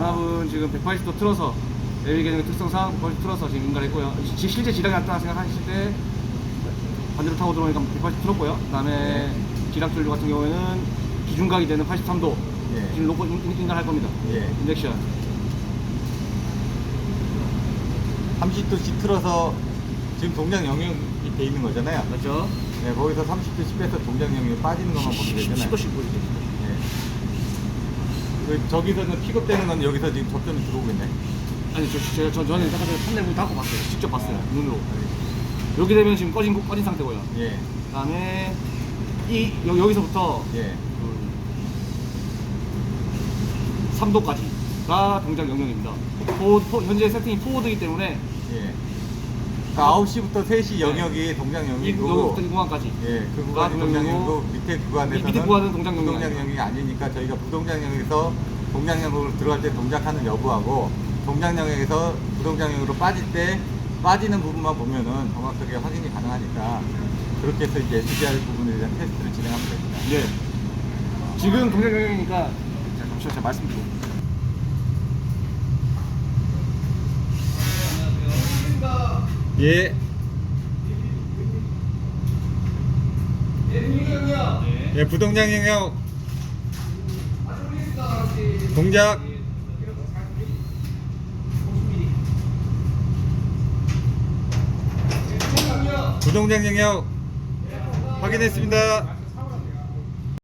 전압은 지금 180도 틀어서 레일 계정의 특성상 180도 틀어서 지금 인가했고요. 시- 실제 지량이 났다 생각하실 때 반대로 타고 들어오니까 180 틀었고요. 그다음에 지락 전류 같은 경우에는 기준각이 되는 83도 예. 지금 놓고 인- 인가할 겁니다. 예. 인젝션. 30도씩 틀어서 지금 동작 영역이 돼 있는 거잖아요. 맞죠? 네, 거기서 30도씩 빼서 동작 영역이 빠지는 것만 보면 되잖아요. 10도씩 보이죠. 예. 그 저기서는 픽업되는 건 여기서 지금 접점이 들어오고 있네. 아니 저, 저, 저 저는 아까 전에 판넬 문 닫고 봤어요. 직접 봤어요. 눈으로. 여기 되면 지금 꺼진 꺼진 상태고요. 예. 그 다음에 이 여, 여기서부터 예. 3도까지가 동작 영역입니다. 포, 포, 현재 세팅이 포워드이기 때문에 예. 그 9시부터 3시 영역이 동작 이 영역이고 이 구간까지 예, 그 구간이 아, 동작 그리고 영역이고 밑에 구간에서는 밑에 구간은 동작 영역이 부동작 아니에요. 영역이 아니니까 저희가 부동작 영역에서 동작 영역으로 들어갈 때 동작하는 여부하고 동작 영역에서 부동작 영역으로 빠질 때 빠지는 부분만 보면은 정확하게 확인이 가능하니까 그렇게 해서 이제 SDR 부분에 대한 테스트를 진행하면 됩니다. 예. 지금 동작 영역이니까 자, 잠시만 제가 말씀드릴게요. 예. 예, 부동작 영역 동작 부동작 영역 확인했습니다.